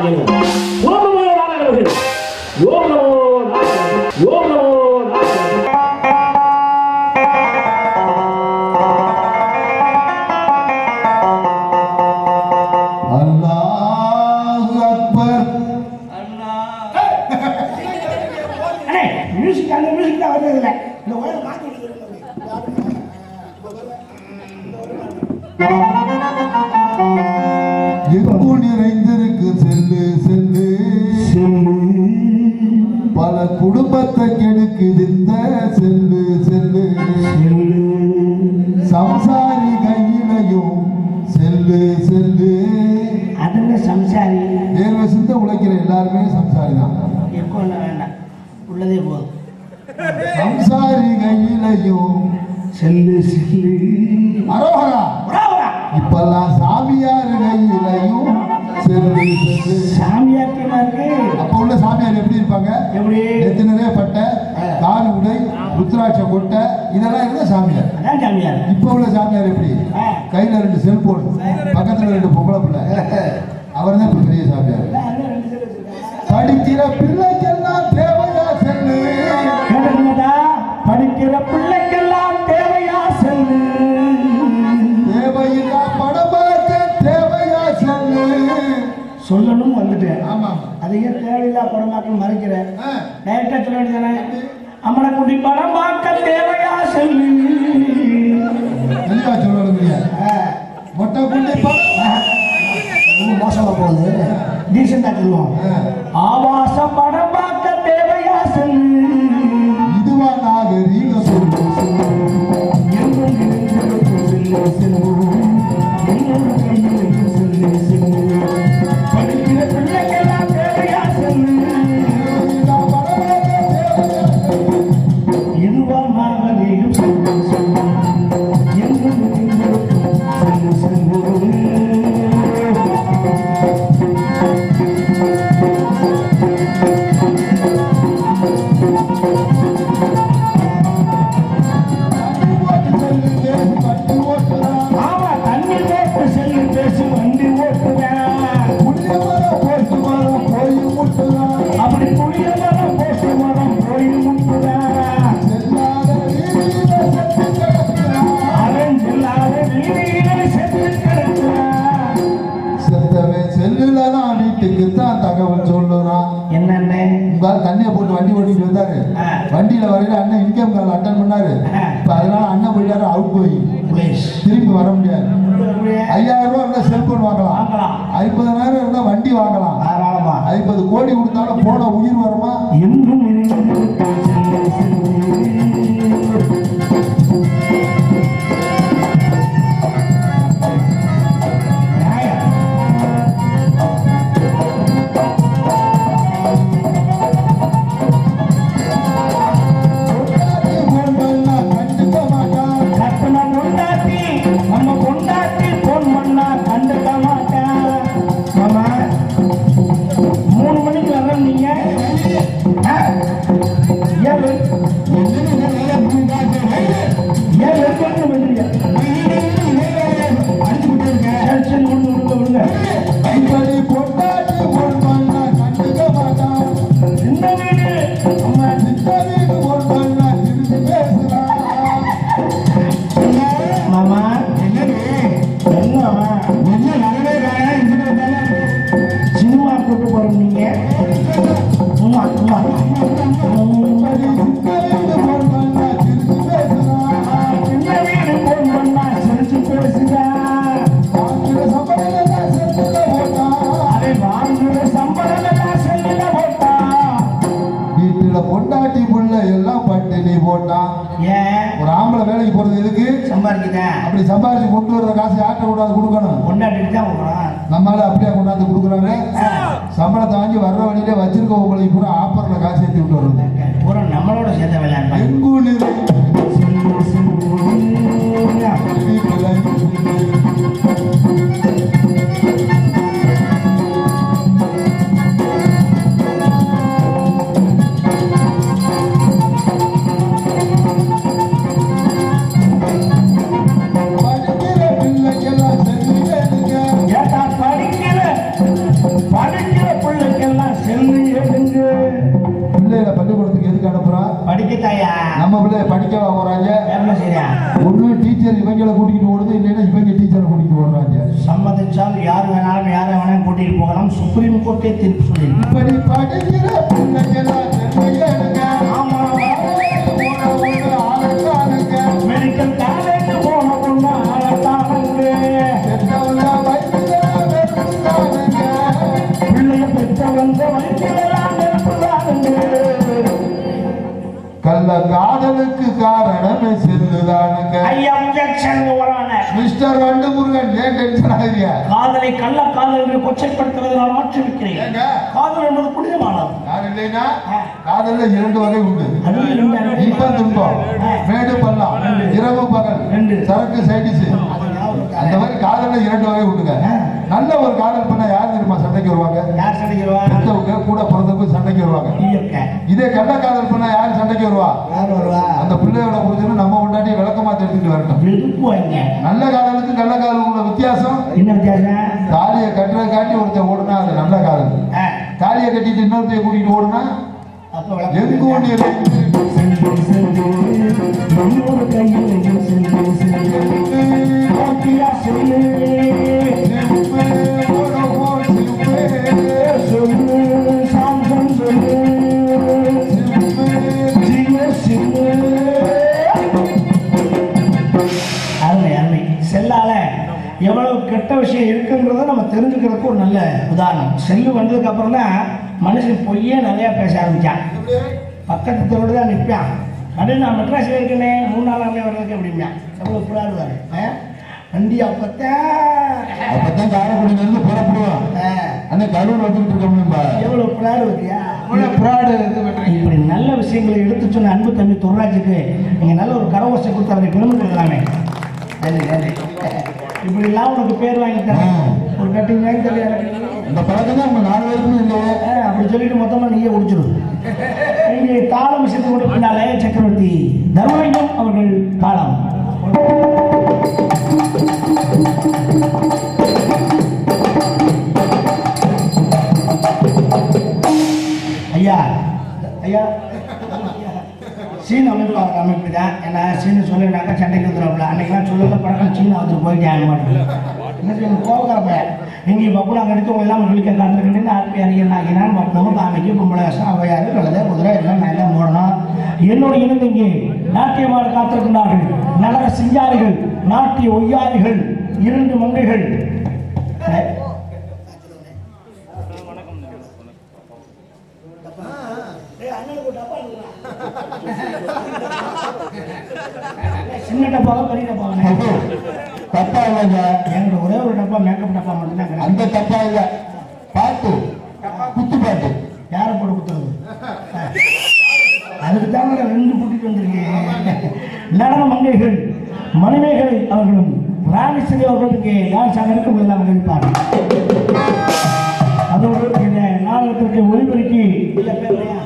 நாராயண ஓம் நமோ நாராயண ஓம் நமோ நாராயண ஓம் நமோ குடும்பத்தை கெடுக்குது. இந்த cell cell சம்சாரி கையிலையும் செல்லு செல்லு அதுல சம்சாரி. தேர்வை சிந்த உழைக்கிற எல்லாருமே சம்சாரி தான். எக்கோல வேண்டாம். உள்ளதே போதும். சம்சாரி கையிலையும் செல்லு செல்லு அரோகரா இப்பெல்லாம் சாமியார் கையிலையும் செல்லு செல்லு சாமியார் நெத்தி நிறைய பட்டை காவி உடை ருத்ராட்ச கொட்டை இதெல்லாம் இருந்த சாமியார். இப்ப உள்ள சாமியார் எப்படி. கையில ரெண்டு செல்போன் பக்கத்துல ரெண்டு பொம்பளை பிள்ளை. அவர் தான் பெரிய சாமியார். படிக்கிற பிள்ளைக்கெல்லாம் வந்துட்டேன். ஆமா அதையே தேவையில்லா படமாக்கள் மறைக்கிறேன். டைரக்டா சொல்ல வேண்டியதானே அம்மனை குடி படம் பார்க்க தேவையா செல்லு. தெளிவா சொல்லணும் மொட்டை புள்ளி படம் மோசமா போகுது. டீசெண்டா சொல்லுவோம். ஆபாச படம் பார்க்க தேவையா செல்லு. பண்ணாரு. இப்ப அதனால அண்ணன் போயிட்டாரு அவுட் போய். புலேஷ் திருப்பி வர முடியாது. ஐயாயிரம் ரூபாய் இருந்தா செல்போன் வாங்கலாம். ஐம்பதனாயிரம் இருந்தா வண்டி வாங்கலாம். ஐம்பது கோடி கொடுத்தாலும் போன உயிர் வருமா? எங்கும் வர்ற வழியிலே வச்சிருக்க உங்களுக்கு பூரா ஆப்பர்ல காசு ஏற்றி விட்டு வருது. பூரா நம்மளோட சேர்ந்த விளையாடுறாங்க பிள்ளைய படிக்க போறாங்க. ஒண்ணு டீச்சர் இவங்களை கூட்டிட்டு ஓடுது இல்லைன்னா இவங்க டீச்சரை கூட்டிட்டு ஓடுறாங்க சம்மதிச்சால் யார் வேணாலும் யாரை வேணாலும் கூட்டிட்டு போகலாம். சுப்ரீம் கோர்ட்டே தீர்ப்பு சொல்லியிருக்கு. இப்படி படிக்கிற சென்னையனுங்க. ஆமா. காதலுக்கு காரணமே செல்லுதானுங்க. மிஸ்டர் ஏன் டென்ஷன் ஆகுறீங்க? காதலை கள்ள காதல் என்று கொச்சைப்படுத்துவதை நான் ஆட்சேபிக்கிறேன் ஏங்க? காதல் என்பது புனிதமானது. யார் இல்லைன்னா? காதல்ல இரண்டு வகை உண்டு. அது இரண்டு இன்பம் துன்பம் மேடு பள்ளம் இரவு பகல் ரெண்டு. சரக்கு சைடிஸ் அது ஞாபகம் இருக்கா? அந்த மாதிரி காதல்ல இரண்டு வகை உண்டுங்க. நல்ல ஒரு காதல் பண்ணா யார் தெரியுமா சண்டைக்கு வருவாங்க? யார் கூட பிறந்தவங்க சண்டைக்கு வருவாங்க. இதே கள்ள காதல் பண்ணா யார் வருவா அந்த பிள்ளையோட புரிஞ்சு நம்ம கொண்டாடி விளக்கமா தெரிஞ்சுட்டு வரட்டும். வெறுப்பு வைங்க நல்ல காதலுக்கும் கள்ள காதலுக்கும் உள்ள வித்தியாசம். என்ன வித்தியாசம்? தாலியை கட்டுறத காட்டி ஒருத்தன் ஓடுனா அது நல்ல காதல் ஆ, தாலியை கட்டிட்டு இன்னொருத்தைய கூட்டிட்டு ஓடுனா எங்க ஓடி விஷயம் இருக்குன்றதை நம்ம தெரிஞ்சுக்கிறதுக்கு ஒரு நல்ல உதாரணம். செல்லு வந்ததுக்கு அப்புறம் தான் மனுஷன் பொய்யே நிறைய பேச ஆரம்பிச்சான். பக்கத்து தெருவில் தான் நிற்பான். அப்படியே நான் மெட்ராஸில் இருக்கேனே மூணு நாளாமே வர்றதுக்கு அப்படின்னா எவ்வளோ புறாடுவார் வண்டி அப்பத்தான் அப்பதான் காரைக்குடியில இருந்து புறப்படுவான் அந்த கரூர் வந்துட்டு இருக்கோம்னுப்பா எவ்வளோ புறாடு பிராடு இது பண்றீங்க. இப்படி நல்ல விஷயங்களை எடுத்து சொன்ன அன்பு தம்பி துர்ராஜுக்கு நீங்கள் நல்ல ஒரு கரவசை கொடுத்து அவரை பெருமை கொடுக்கலாமே நன்றி நன்றி. இப்படி எல்லாம் உனக்கு பேர் வாங்கி தரேன். ஒரு கட்டிங் வாங்கி எனக்கு. இந்த பழக்கம் தான் உங்க நாலு பேருக்குமே இல்லையே அப்படி சொல்லிட்டு மொத்தமாக நீயே குடிச்சிடு இங்கே தாளம் விஷயத்துக்கு கொண்டு பின்னாலே சக்கரவர்த்தி தர்மலிங்கம் அவர்கள் தாளம் ஐயா ஐயா சீன அமைப்பு அமைப்பு தான் ஏன்னா சீன சொல்லினாக்கா சண்டைக்கு வந்துடும்ல அன்னைக்கெல்லாம் சொல்லல பழக்கம் சீனா வந்துட்டு போயிட்டு ஆக மாட்டேன் என்ன செய்ய கோபக்கார பையன் இங்கே பப்புனா கடித்து உங்க எல்லாம் விழிக்க கலந்துருக்கேன் ஆர்பி அறிஞர் ஆகினான் மொத்தமும் காமிக்கு பொம்பளை வேஷம் அவையாறு கழுதை குதிரை எல்லாம் நான் தான் போடணும் என்னோட இனம் இங்கே நாட்டியமாக காத்திருக்கிறார்கள் நகர சிங்காரிகள் நாட்டிய ஒய்யாரிகள் இரண்டு மங்கைகள். அஹ், சின்ன டப்பாவா பெரிய டப்பாவா? தப்பா இல்லைங்க என்கிட்ட ஒரே ஒரு டப்பா மேக்கப் டப்பா மட்டும் தான் அந்த இல்ல பாட்டு குத்து பாட்டு யாரை குத்துறது? அதுக்கு நான் ரெண்டு கூட்டிட்டு வந்திருக்கேன். நடன மங்கைகள் மணிமேகலை அவர்களும் ராணிஸ்ரீ அவர்களுக்கு யார் சங்கருக்கு முதலாம் கழிப்பார் அதோடு இந்த நாடகத்திற்கு ஒளிபெருக்கி இல்ல பேர் இல்லையா?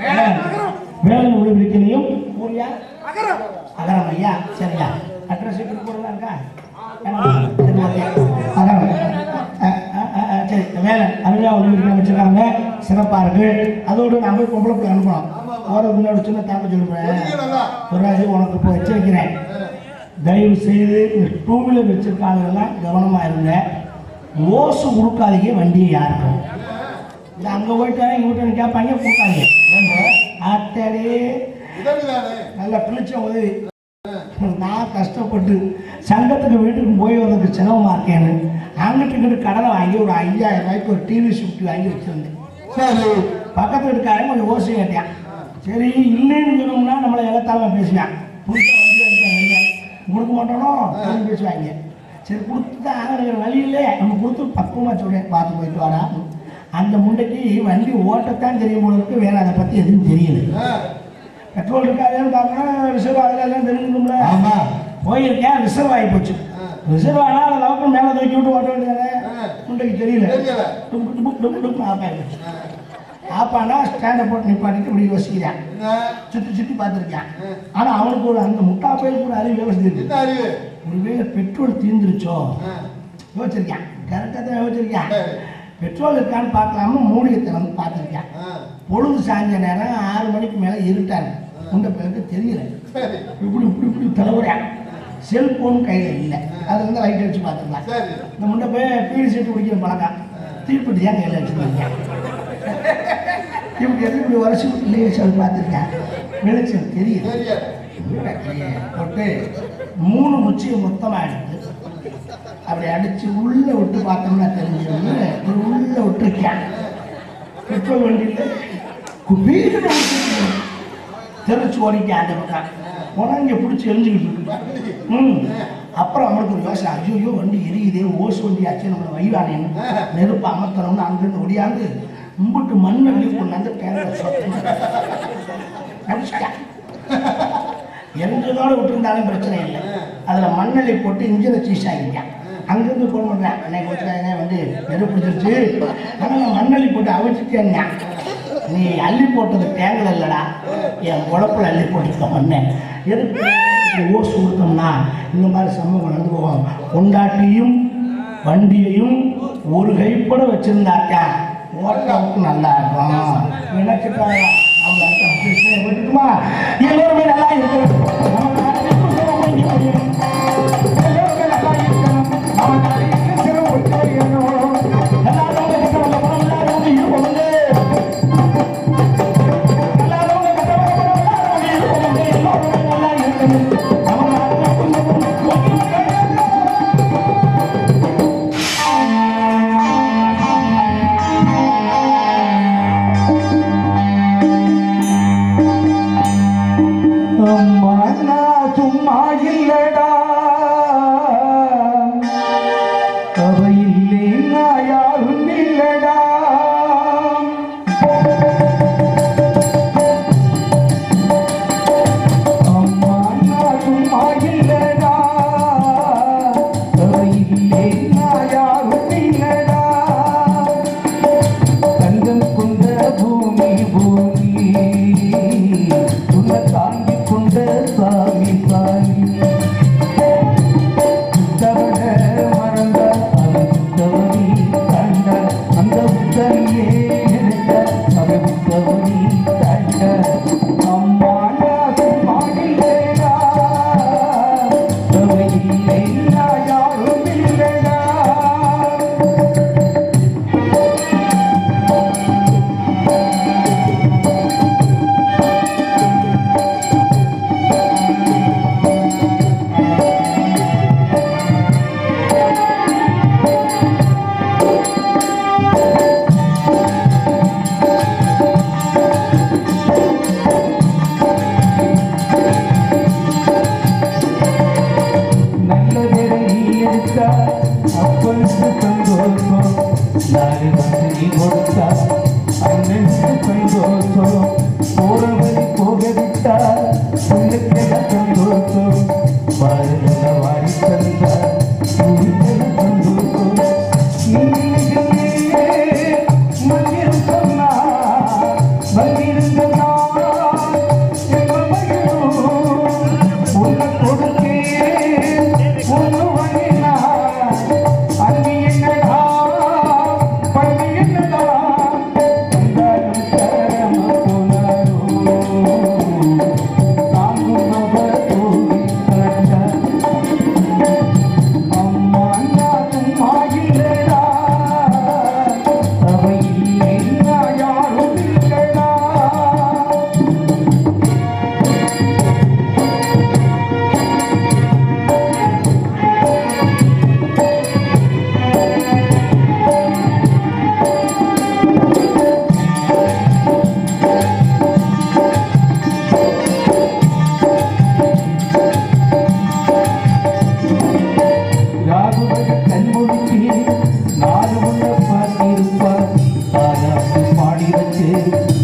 வேலன். வேலன் ஒளிபெருக்கிலையும் ஊரியா ஐயா சரியா? அட்ரஸ் இப்படி போடுறதா இருக்கா? சரி, வேலை அருமையாக ஒளிபெருக்கி வச்சிருக்காங்க. சிறப்பாக இருக்கு. அதோடு நான் போய் பொம்பளை போய் அனுப்பணும். போகிறதுக்கு முன்னாடி சின்ன தாக்க சொல்லுவேன் ஒரு உனக்கு இப்போ வச்சிருக்கிறேன். தயவு செய்து டூ வீலர் வச்சிருக்காங்கலாம் கவனமாக இருங்க. ஓசு கொடுக்காதீங்க வண்டியை யாருக்கும். இது அங்கே போயிட்டு இங்கே போயிட்டு கேட்பாங்க கொடுக்காதீங்க. நல்லா பிடிச்ச உதவி. நான் கஷ்டப்பட்டு சங்கத்துக்கு வீட்டுக்கு போய் வரதுக்கு சிரமமா இருக்கேன்னு அங்கிட்டு இங்கிட்டு கடனை வாங்கி ஒரு ஐயாயிரம் ரூபாய்க்கு ஒரு டிவி ஷிஃப்ட் வாங்கி வச்சிருந்தேன். சரி பக்கத்து வீட்டுக்காரன் கொஞ்சம் ஓசி கேட்டேன். சரி இல்லைன்னு சொன்னோம்னா நம்மளை இலத்தாம பேசுவேன் வண்டி கொடுக்க மாட்டானோ பேசுவாங்க. சரி கொடுத்து தான் ஆகணுங்கிற வழியிலே நம்ம கொடுத்து பக்குவமாக சொல்கிறேன் பார்த்து போயிட்டு வாடா. அந்த முண்டைக்கு வண்டி ஓட்டத்தான் தெரியும் போல இருக்கு. வேற அதை பற்றி எதுவும் தெரியல. பெட்ரோல் இருக்காதுன்னு பார்க்கணும் ரிசர்வ் ஆகல எல்லாம் தெரிஞ்சுக்கணும்ல. ஆமா. போயிருக்கேன் ரிசர்வ் ஆகி போச்சு. ரிசர்வ் ஆனால் அதை லவுக்கு மேலே தூக்கி விட்டு ஓட்ட வேண்டியதானே முண்டைக்கு தெரியல. டுக் டுக் டுக் ஆஃப் ஆகிடுச்சு ஆப்பானா ஸ்டாண்டை போட்டு நிப்பாட்டிட்டு இப்படி யோசிக்கிறான். சுற்றி சுற்றி பார்த்துருக்கான். ஆனால் அவனுக்கு ஒரு அந்த முட்டா பயிலுக்கு ஒரு அறிவு யோசிச்சிருக்கு அறிவு? ஒருவேளை பெட்ரோல் தீர்ந்துருச்சோ யோசிச்சிருக்கான். கரெக்டாக தான் யோசிச்சிருக்கான். பெட்ரோல் இருக்கான்னு பார்க்கலாம? மூலிகத்தை வந்து பார்த்துருக்கேன். பொழுது சாய்ஞ்ச நேரம் ஆறு மணிக்கு மேலே இருட்டாரு. உண்ட பேருக்கு தெரியல. இப்படி இப்படி இப்படி தலைவரேன் செல்போன் கையில் இல்லை. அது வந்து லைட் அடிச்சு பார்த்துக்கலாம். இந்த முண்டை போய் பீடி சீட்டு குடிக்கிற பழக்கம். தீப்பெட்டி தான் கையில் வச்சுருக்கீங்க இப்படி எது இப்படி உரசி இல்லையே சொல்லி பார்த்துருக்கேன் வெளிச்சம் தெரியுது. போட்டு மூணு முச்சியை மொத்தமாக எடுத்து அப்படி அடித்து உள்ளே விட்டு பார்த்தோம்னா தெரிஞ்சது ஒரு உள்ளே விட்டுருக்கேன். பெட்ரோல் வண்டியில் குபீர்னு. தெரிச்சு ஓடிக்க அந்த பக்கம். போனால் இங்கே பிடிச்சி எரிஞ்சுக்கிட்டு இருக்கு. ம். அப்புறம் அவனுக்கு ஒரு யோசனை ஐயோ வண்டி எரியுதே ஓசு வண்டி ஆச்சு நம்மளை வைவானேன்னு நெருப்பு அமர்த்தணும்னு அங்கிருந்து ஒடியாந்து கும்பிட்டு மண் அள்ளி கொண்டாந்து பேரில் எந்த அடிச்சிட்டேன் விட்டுருந்தாலும் பிரச்சனை இல்லை. அதில் மண்ணெளி போட்டு இன்ஜினை சீஸ் ஆகிட்டேன் அங்கேருந்து ஃபோன் பண்ணுறேன் அன்னைக்கு வந்து நெருப்பு பிடிச்சிருச்சு. அதனால் நான் போட்டு அவிச்சுட்டேன் நீ அள்ளி போட்டது தேங்கல் இல்லைடா. என் உழப்பில் அள்ளி போட்டுக்க மண்ணை எதுக்கு? இப்படி ஓசு கொடுத்தோம்னா இந்த மாதிரி சமூகம் நடந்து போவோம் கொண்டாட்டியும் வண்டியையும் ஒரு கைப்பட வச்சுருந்தாக்கா ஓட்டவுக்கு நல்லா இருக்கும். நினைச்சுட்டாங்க அவங்க அடுத்த பிரச்சனையை நல்லா பாடி